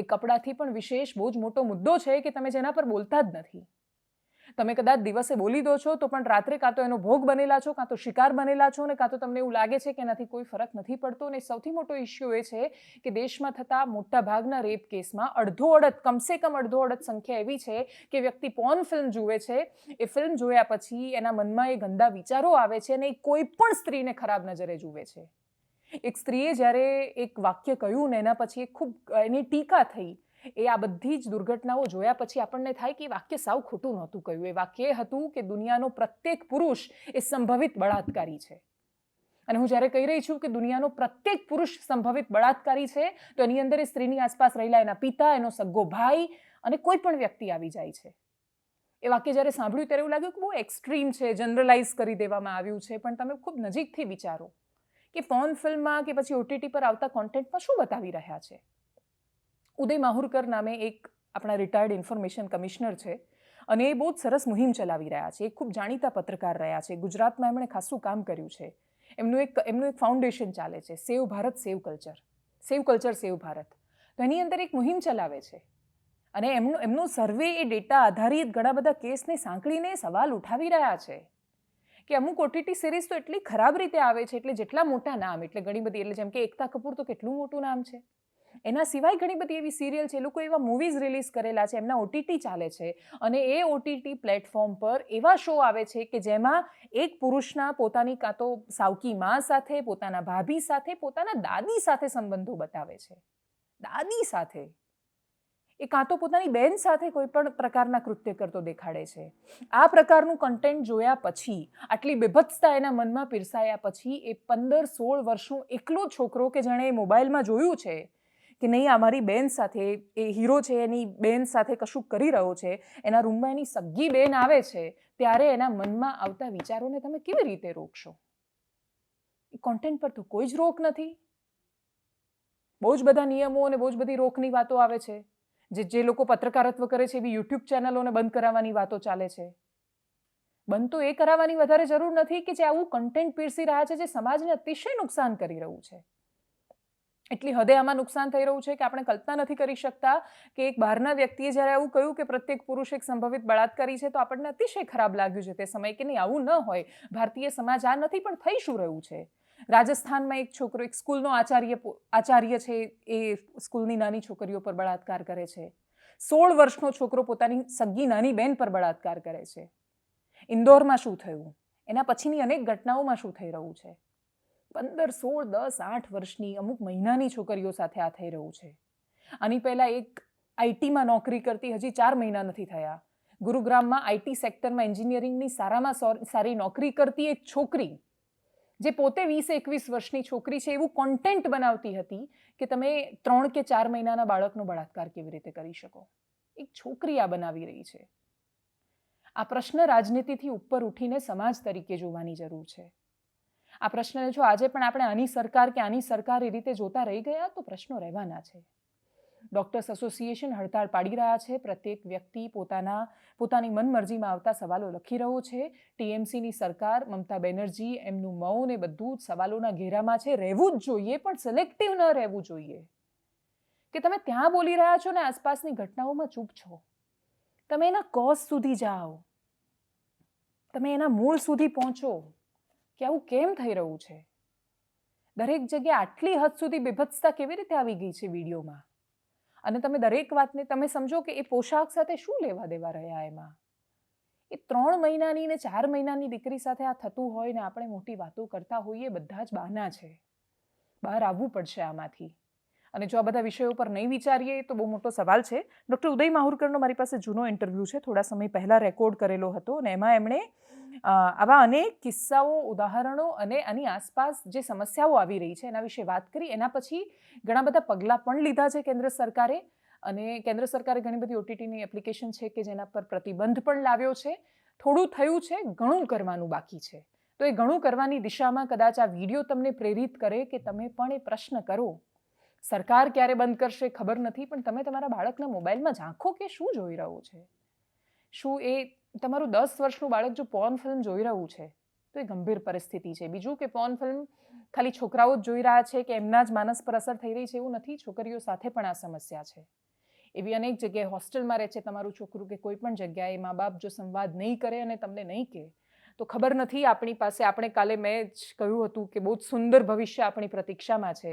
એ કપડાથી પણ વિશેષ બહુ જ મોટો મુદ્દો છે કે તમે જેના પર બોલતા જ નથી. તમે કદાચ દિવસે બોલી દો છો તો પણ રાત્રે કાં તો એનો ભોગ બનેલા છો, કાં તો શિકાર બનેલા છો ને કાં તો તમને એવું લાગે છે કે એનાથી કોઈ ફરક નથી પડતો અને સૌથી મોટો ઇસ્યુ એ છે કે દેશમાં થતા મોટા ભાગના રેપ કેસમાં અડધો અડધ કમસે કમ અડધો અડધ સંખ્યા એવી છે કે વ્યક્તિ પોર્ન ફિલ્મ જુએ છે, એ ફિલ્મ જોયા પછી એના મનમાં એ ગંદા વિચારો આવે છે અને એ કોઈ પણ સ્ત્રીને ખરાબ નજરે જુએ છે. એક સ્ત્રીએ જ્યારે એક વાક્ય કહ્યું ને એના પછી ખૂબ, એની ટીકા થઈ. એ આ બધી જ દુર્ઘટનાઓ જોયા પછી આપણને થાય કે એ વાક્ય સાવ ખોટું નહોતું કહ્યું. એ વાક્ય હતું કે દુનિયાનો પ્રત્યેક પુરુષ એ સંભવિત બળાત્કારી છે. અને હું જ્યારે કહી રહી છું કે દુનિયાનો પ્રત્યેક પુરુષ સંભવિત બળાત્કારી છે, તો એની અંદર એ સ્ત્રીની આસપાસ રહેલા એના પિતા, એનો સગ્ગો ભાઈ અને કોઈ પણ વ્યક્તિ આવી જાય છે. એ વાક્ય જ્યારે સાંભળ્યું ત્યારે એવું લાગ્યું કે બહુ એક્સ્ટ્રીમ છે જનરલાઇઝ કરી દેવામાં આવ્યું છે, પણ તમે ખૂબ નજીકથી વિચારો. કે ફોન ફિલ્મમાં કે પછી ઓટીટી પર આવતા કોન્ટેન્ટમાં શું બતાવી રહ્યા છે? ઉદય માહુરકર નામે એક આપણા રિટાયર્ડ ઇન્ફોર્મેશન કમિશનર છે અને એ બહુ જ સરસ મુહિમ ચલાવી રહ્યા છે, એ ખૂબ જાણીતા પત્રકાર રહ્યા છે, ગુજરાતમાં એમણે ખાસું કામ કર્યું છે. એમનું એક એમનું એક ફાઉન્ડેશન ચાલે છે, save Bharat, save culture. Save culture, save Bharat. તો એની અંદર એક મુહિમ ચલાવે છે. અને એમનું એમનું સર્વે એ ડેટા આધારિત ઘણા બધા કેસને સાંકળીને સવાલ ઉઠાવી રહ્યા છે. કે અમુક ઓટીટી સિરીઝ તો એટલી ખરાબ રીતે આવે છે, એટલે જેટલા મોટા નામ, એટલે ઘણી બધી, એટલે જેમ કે એકતા કપૂર તો કેટલું મોટું નામ છે. એના સિવાય ઘણી બધી એવી સિરિયલ છે લોકો એવા મૂવીઝ રિલીઝ કરેલા છે, એમના ઓટીટી ચાલે છે. અને એ ઓટીટી પ્લેટફોર્મ પર એવા શો આવે છે કે જેમાં એક પુરુષના પોતાની કાં તો સાવકી મા સાથે, પોતાના ભાભી સાથે, પોતાના દાદી સાથે સંબંધો બતાવે છે. દાદી સાથે. એ કાં તો પોતાની બેન સાથે કોઈ પણ પ્રકારના કૃત્ય કરતો દેખાડે છે. આ પ્રકારનું કન્ટેન્ટ જોયા પછી, આટલી બેભત્સતા એના મનમાં પીરસાયા પછી એ પંદર સોળ વર્ષનો એકલો છોકરો કે જેણે મોબાઈલમાં જોયું છે કે નહીં અમારી બેન સાથે, એ હીરો છે, એની બેન સાથે કશું કરી રહ્યો છે, એના રૂમમાં એની સગી બેન આવે છે, ત્યારે એના મનમાં આવતા વિચારોને તમે કેવી રીતે રોકશો? એ કોન્ટેન્ટ પર તો કોઈ જ રોક નથી. બહુ જ બધા નિયમો અને બહુ જ બધી રોકની વાતો આવે છે. જે જે લોકો પત્રકારત્વ કરે છે એવી યુટ્યુબ ચેનલોને બંધ કરાવવાની વાતો ચાલે છે. બંધ તો એ કરાવવાની વધારે જરૂર નથી કે જે આવું કન્ટેન્ટ પીરસી રહ્યા છે જે સમાજને અતિશય નુકસાન કરી રહ્યું છે. એટલી હદે આમાં નુકસાન થઈ રહ્યું છે કે આપણે કલ્પના નથી કરી શકતા કે એક બહારના વ્યક્તિએ જ્યારે આવું કહ્યું કે પ્રત્યેક પુરુષ એક સંભવિત બળાત્કારી છે તો આપણને અતિશય ખરાબ લાગ્યું છે તે સમય કે નહીં, આવું ન હોય. ભારતીય સમાજ આ નથી પણ થઈ શું રહ્યું છે? રાજસ્થાનમાં એક છોકરો, એક સ્કૂલનો આચાર્ય આચાર્ય છે એ સ્કૂલની નાની છોકરીઓ પર બળાત્કાર કરે છે. સોળ વર્ષનો છોકરો પોતાની સગી નાની બેન પર બળાત્કાર કરે છે. ઇન્દોરમાં શું થયું? એના પછીની અનેક ઘટનાઓમાં શું થઈ રહ્યું છે? પંદર, સોળ, દસ, આઠ વર્ષની અમુક મહિનાની છોકરીઓ સાથે આ થઈ રહ્યું છે. આની પહેલાં એક આઈટીમાં નોકરી કરતી હજી ચાર મહિના નથી થયા. ગુરુગ્રામમાં આઈટી સેક્ટરમાં એન્જિનિયરિંગની સારામાં સારી નોકરી કરતી એક છોકરી જે પોતે વીસ, એકવીસ વર્ષની છોકરી છે, એવું કોન્ટેન્ટ બનાવતી હતી કે તમે ત્રણ કે ચાર મહિનાના બાળકનો બળાત્કાર કેવી રીતે કરી શકો. એક છોકરી આ બનાવી રહી છે. આ પ્રશ્ન રાજનીતિથી ઉપર ઉઠીને સમાજ તરીકે જોવાની જરૂર છે. આ પ્રશ્નને જો આજે પણ આપણે આની સરકાર કે આની સરકાર એ રીતે જોતા રહી ગયા તો પ્રશ્નો રહેવાના છે. ડૉક્ટર્સ એસોસિએશન હડતાળ પાડી રહ્યા છે. પ્રત્યેક વ્યક્તિ પોતાના, પોતાની મનમરજીમાં આવતા સવાલો લખી રહ્યો છે. ટીએમસીની સરકાર, મમતા બેનર્જી, એમનું મૌન એ બધું જ સવાલોના ઘેરામાં છે. રહેવું જ જોઈએ, પણ સિલેક્ટિવ ન રહેવું જોઈએ. કે તમે ત્યાં બોલી રહ્યા છો ને આસપાસની ઘટનાઓમાં ચૂપ છો. તમે એના કોઝ સુધી જાઓ. તમે એના મૂળ સુધી પહોંચો. કે આવું કેમ થઈ રહ્યું છે? દરેક જગ્યાએ આટલી હદ સુધી બેભત્સતા કેવી રીતે આવી ગઈ છે વિડીયોમાં? અને તમે દરેક વાતને તમે સમજો કે એ પોશાક સાથે શું લેવા દેવા રહ્યા એમાં? એ ત્રણ મહિનાની ને ચાર મહિનાની દીકરી સાથે આ થતું હોય ને આપણે મોટી વાતો કરતા હોઈએ, બધા જ બહાના છે. બહાર આવવું પડશે આમાંથી. અને જો આ બધા વિષયો પર નહીં વિચારીએ, તો બહુ મોટો સવાલ છે. ડૉક્ટર ઉદય માહુરકરનો મારી પાસે જૂનો ઇન્ટરવ્યૂ છે. થોડા સમય પહેલાં રેકોર્ડ કરેલો હતો અને એમાં એમણે આવા અનેક કિસ્સાઓ, ઉદાહરણો અને આની આસપાસ જે સમસ્યાઓ આવી રહી છે એના વિશે વાત કરી. એના પછી ઘણા બધા પગલાં પણ લીધા છે કેન્દ્ર સરકારે. અને કેન્દ્ર સરકારે ઘણી બધી ઓટીટીની એપ્લિકેશન છે કે જેના પર પ્રતિબંધ પણ લાવ્યો છે. થોડું થયું છે, ઘણું કરવાનું બાકી છે. તો એ ઘણું કરવાની દિશામાં કદાચ આ વીડિયો તમને પ્રેરિત કરે કે તમે પણ એ પ્રશ્ન કરો. સરકાર ક્યારે બંધ કરશે ખબર નથી, પણ તમે તમારા બાળકના મોબાઈલમાં ઝાંખો કે શું જોઈ રહ્યો છે? શું એ તમારું દસ વર્ષનું બાળક જો પોર્ન ફિલ્મ જોઈ રહ્યું છે, તો એ ગંભીર પરિસ્થિતિ છે. બીજું કે પોર્ન ફિલ્મ ખાલી છોકરાઓ જ જોઈ રહ્યા છે કે એમના જ માનસ પર અસર થઈ રહી છે એવું નથી, છોકરીઓ સાથે પણ આ સમસ્યા છે. એવી અનેક જગ્યાએ હોસ્ટેલમાં રહે છે તમારું છોકરું કે કોઈ પણ જગ્યાએ મા બાપ જો સંવાદ નહીં કરે અને તમને નહીં કહે, તો ખબર નથી આપણી પાસે. આપણે કાલે મેં જ કહ્યું હતું કે બહુ જ સુંદર ભવિષ્ય આપણી પ્રતીક્ષામાં છે.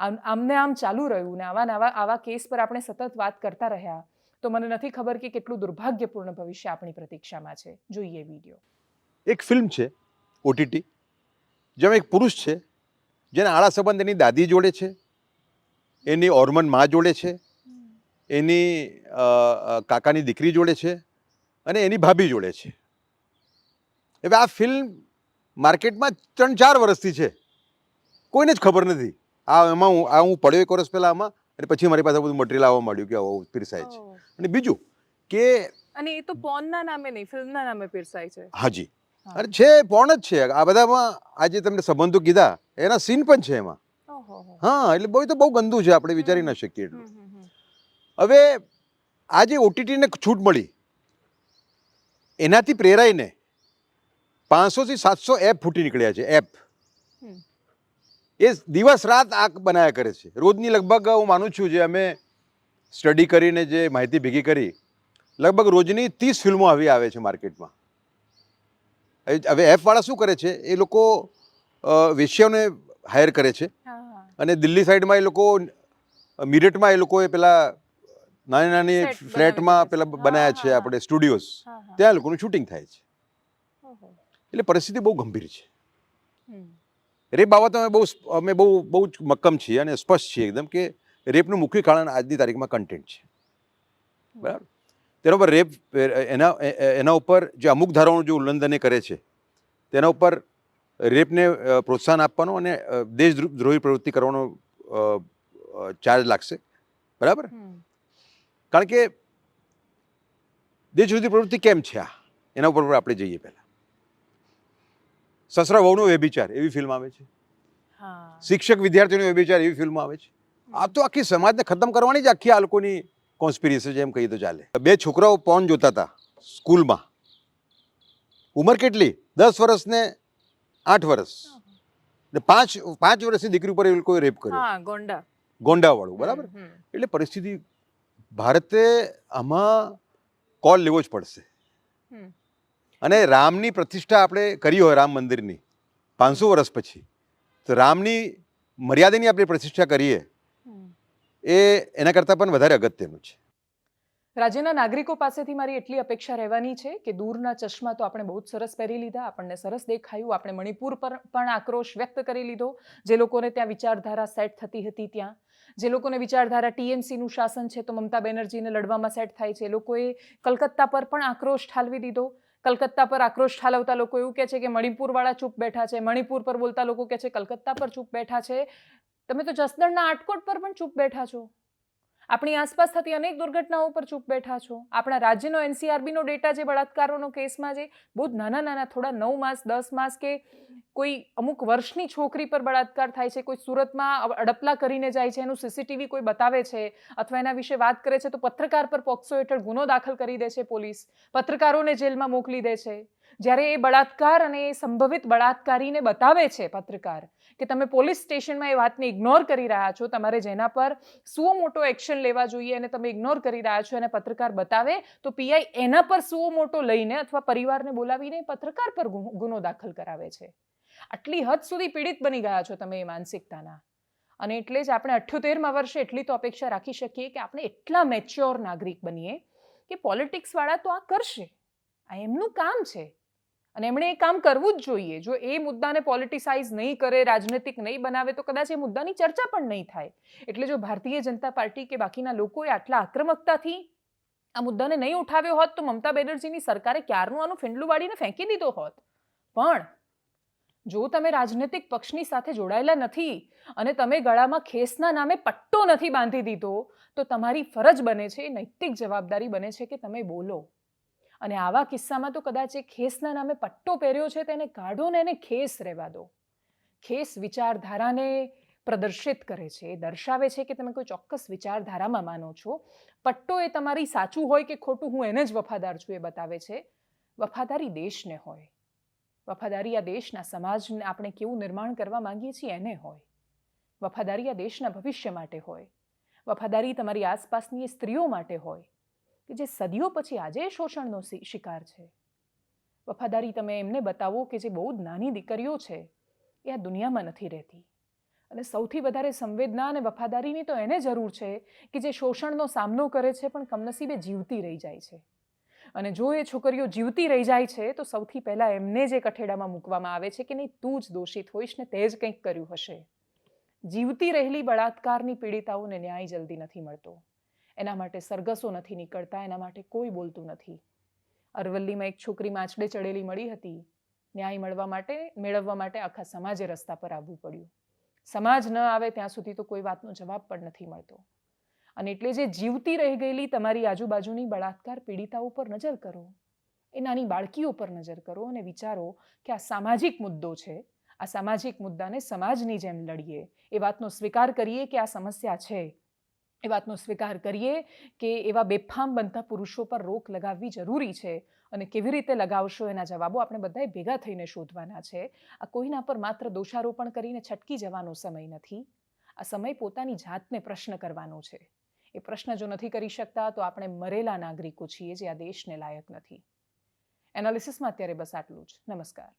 આમને આમ ચાલુ રહ્યું ને આવા નવા આવા કેસ પર આપણે સતત વાત કરતા રહ્યા, તો મને નથી ખબર કે કેટલું દુર્ભાગ્યપૂર્ણ ભવિષ્ય આપણી પ્રતીક્ષામાં છે. જોઈએ વીડિયો એક ફિલ્મ છે ઓટીટી જેમાં એક પુરુષ છે, જેના આળા સંબંધ એની દાદી જોડે છે, એની ઓર્મન મા જોડે છે, એની કાકાની દીકરી જોડે છે, અને એની ભાભી જોડે છે. હવે આ ફિલ્મ માર્કેટમાં ત્રણ ચાર વર્ષથી છે. કોઈને જ ખબર નથી. આ એમાં હું આ હું પડ્યો એક વર્ષ પહેલાં આમાં અને પછી મારી પાસે બધું મટીરિયલ આવવા માંડ્યું કે આવું પીરસાય છે. અને બીજું કે અને એ તો પોનના નામે નહીં ફિલ્મના નામે પીરસાય છે. હાજી. અરે છે પોણ જ છે. આ બધામાં આજે તમને સંબંધો કીધા એના સીન પણ છે એમાં. હા. એટલે બહુ તો બહુ ગંદુ છે આપણે વિચારી ન શકીએ એટલું. હવે આજે ઓટીટીને છૂટ મળી એનાથી પ્રેરાઈને પાંચસોથી સાતસો એપ ફૂટી નીકળ્યા છે એપ. એ દિવસ રાત આ બનાયા કરે છે. રોજની લગભગ હું માનું છું જે અમે સ્ટડી કરીને જે માહિતી ભેગી કરી લગભગ રોજની ત્રીસ ફિલ્મો આવી આવે છે માર્કેટમાં. હવે- એપવાળા શું કરે છે? એ લોકો વેશ્યાઓને હાયર કરે છે. અને દિલ્હી સાઈડમાં એ લોકો મિરટમાં એ લોકોએ પેલા નાની નાની ફ્લેટમાં પેલા બનાવ્યા છે આપણે સ્ટુડિયોઝ. ત્યાં લોકોનું શૂટિંગ થાય છે. એટલે પરિસ્થિતિ બહુ ગંભીર છે. રેપ બાબત અમે બહુ અમે બહુ બહુ જ મક્કમ છીએ અને સ્પષ્ટ છીએ એકદમ કે રેપનું મુખ્ય કારણ આજની તારીખમાં કન્ટેન્ટ છે. બરાબર? તેના ઉપર રેપ એના એના ઉપર જે અમુક ધારાઓનું જે ઉલ્લંઘન એ કરે છે તેના ઉપર રેપને પ્રોત્સાહન આપવાનો અને દેશદ્રોહી પ્રવૃત્તિ કરવાનો ચાર્જ લાગશે. બરાબર? કારણ કે દેશદ્રોહી પ્રવૃત્તિ કેમ છે આ? એના ઉપર પણ આપણે જઈએ પહેલાં. સસરા વહુનો વ્યભિચાર એવી ફિલ્મ આવે છે. શિક્ષક વિદ્યાર્થીનો વ્યભિચાર એવી ફિલ્મ આવે છે. આ તો આખી સમાજને ખતમ કરવાની જ આખી આ લોકોની કોન્સ્પિરિસી છે એમ કહીએ તો ચાલે. બે છોકરાઓ પોન જોતા હતા સ્કૂલમાં. ઉંમર કેટલી? દસ વર્ષ ને આઠ વર્ષ. ને પાંચ પાંચ વર્ષની દીકરી ઉપર એ લોકોએ રેપ કર્યો. ગોંડા. ગોંડાવાળું બરાબર. એટલે પરિસ્થિતિ ભારતે આમાં કોલ લેવો જ પડશે. અને રામની પ્રતિષ્ઠા આપણે કરી હોય રામ મંદિરની, પાંચસો વર્ષ પછી, તો રામની મર્યાદાની આપણે પ્રતિષ્ઠા કરીએ, એ એના કરતાં પણ વધારે અગત્યનું છે. રાજ્યના નાગરિકો પાસેથી મારી એટલી અપેક્ષા રહેવાની છે કે દૂરના ચશ્મા તો આપણે બહુ જ સરસ પહેરી લીધા, આપણને સરસ દેખાયું, આપણે મણિપુર પર પણ આક્રોશ વ્યક્ત કરી લીધો. જે લોકોને ત્યાં વિચારધારા સેટ થતી હતી ત્યાં, જે લોકોને વિચારધારા ટીએમસીનું શાસન છે તો મમતા બેનર્જીને લડવામાં સેટ થાય છે, લોકોએ કલકત્તા પર પણ આક્રોશ ઠાલવી દીધો. કલકત્તા પર આક્રોશ ઠાલવતા લોકો એવું કહે છે કે મણિપુરવાળા ચૂપ બેઠા છે, મણિપુર પર બોલતા લોકો કહે છે કલકત્તા પર ચૂપ બેઠા છે. તમે તો જસદણના આટકોટ પર પણ ચૂપ બેઠા છો. આપણી આસપાસ થતી અનેક દુર્ઘટનાઓ પર ચૂપ બેઠા છો. આપણા રાજ્યનો એનસીઆરબીનો ડેટા જે બળાત્કારોનો કેસમાં જે બહુ નાના નાના, થોડા નવ માસ, દસ માસ કે કોઈ અમુક વર્ષની છોકરી પર બળાત્કાર થાય છે, કોઈ સુરતમાં અડપલા કરીને જાય છે, એનું સીસીટીવી કોઈ બતાવે છે, અથવા એના વિશે વાત કરે છે, તો પત્રકાર પર પોક્સો હેઠળ ગુનો દાખલ કરી દે છે પોલીસ. પત્રકારોને જેલમાં મોકલી દે છે. જ્યારે એ બળાત્કાર અને એ સંભવિત બળાત્કારીને બતાવે છે પત્રકાર કે તમે પોલીસ સ્ટેશનમાં એ વાતને ઇગ્નોર કરી રહ્યા છો, તમારે જેના પર સુઓ મોટો એક્શન લેવા જોઈએ અને તમે ઇગ્નોર કરી રહ્યા છો અને પત્રકાર બતાવે, તો પીઆઈ એના પર સુઓ મોટો લઈને અથવા પરિવારને બોલાવીને પત્રકાર પર ગુનો દાખલ કરાવે છે. આટલી હદ સુધી પીડિત બની ગયા છો તમે એ માનસિકતાના. અને એટલે જ આપણે અઠ્યોતેરમાં વર્ષે એટલી તો અપેક્ષા રાખી શકીએ કે આપણે એટલા મેચ્યોર નાગરિક બનીએ કે પોલિટિક્સવાળા તો આ કરશે. આ એમનું કામ છે. અને એમણે એ કામ કરવું જ જોઈએ. જો એ મુદ્દાને પોલિટિસાઇઝ નહીં કરે, રાજનૈતિક નહીં બનાવે, તો કદાચ એ મુદ્દાની ચર્ચા પણ નહીં થાય. એટલે જો ભારતીય જનતા પાર્ટી કે બાકીના લોકોએ આટલા આક્રમકતાથી આ મુદ્દાને નહીં ઉઠાવ્યો હોત, તો મમતા બેનર્જીની સરકારે ક્યારનું આનું ફેંડલું વાળીને ફેંકી દીધો હોત? પણ જો તમે રાજનૈતિક પક્ષની સાથે જોડાયેલા નથી અને તમે ગળામાં ખેસના નામે પટ્ટો નથી બાંધી દીધો, તો તમારી ફરજ બને છે, નૈતિક જવાબદારી બને છે કે તમે બોલો. અને આવા કિસ્સામાં તો કદાચ એ ખેસના નામે પટ્ટો પહેર્યો છે તેને કાઢો ને એને ખેસ રહેવા દો. ખેસ વિચારધારાને પ્રદર્શિત કરે છે. એ દર્શાવે છે કે તમે કોઈ ચોક્કસ વિચારધારામાં માનો છો. પટ્ટો એ તમારી સાચું હોય કે ખોટું હું એને જ વફાદાર છું એ બતાવે છે. વફાદારી દેશને હોય. વફાદારી આ દેશના સમાજને આપણે કેવું નિર્માણ કરવા માંગીએ છીએ એને હોય. વફાદારી આ દેશના ભવિષ્ય માટે હોય. વફાદારી તમારી આસપાસની સ્ત્રીઓ માટે હોય. કે જે સદીઓ પછી આજે શોષણનો શિકાર છે. વફાદારી તમે એમને બતાવો કે જે બહુ જ નાની દીકરીઓ છે, એ આ દુનિયામાં નથી રહેતી. અને સૌથી વધારે સંવેદના અને વફાદારીની તો એને જરૂર છે કે જે શોષણનો સામનો કરે છે પણ કમનસીબે જીવતી રહી જાય છે. અને જો એ છોકરીઓ જીવતી રહી જાય છે, તો સૌથી પહેલાં એમને જે કઠેડામાં મૂકવામાં આવે છે કે નહીં, તું જ દોષિત હોઈશ ને તે જ કંઈક કર્યું હશે. જીવતી રહેલી બળાત્કારની પીડિતાઓને ન્યાય જલ્દી નથી મળતો. એના માટે સરઘસો નથી નીકળતા, એના માટે કોઈ બોલતું નથી. અરવલ્લીમાં એક છોકરી માછડે ચડેલી મળી હતી. ન્યાય મળવા માટે, મેળવવા માટે આખા સમાજે રસ્તા પર આવવું પડ્યું. સમાજ ન આવે ત્યાં સુધી તો કોઈ વાતનો જવાબ પણ નથી મળતો. અને એટલે જે જીવતી રહી ગયેલી તમારી આજુબાજુની બળાત્કાર પીડિતાઓ પર નજર કરો. એ નાની બાળકીઓ પર નજર કરો અને વિચારો કે આ સામાજિક મુદ્દો છે. આ સામાજિક મુદ્દાને સમાજની જેમ લડીએ. એ વાતનો સ્વીકાર કરીએ કે આ સમસ્યા છે. એ વાતનો સ્વીકાર કરીએ કે એવા બેફામ બનતા પુરુષો પર રોક લગાવવી જરૂરી છે અને કેવી રીતે લગાવશો એના જવાબો આપણે બધાએ ભેગા થઈને શોધવાના છે. આ કોઈના પર માત્ર દોષારોપણ કરીને છટકી જવાનો સમય નથી. આ સમય પોતાની જાતને પ્રશ્ન કરવાનો છે. એ પ્રશ્ન જો નથી કરી શકતા તો આપણે મરેલા નાગરિકો છીએ જે આ દેશને લાયક નથી. એનાલિસિસમાં અત્યારે બસ આટલું જ. નમસ્કાર.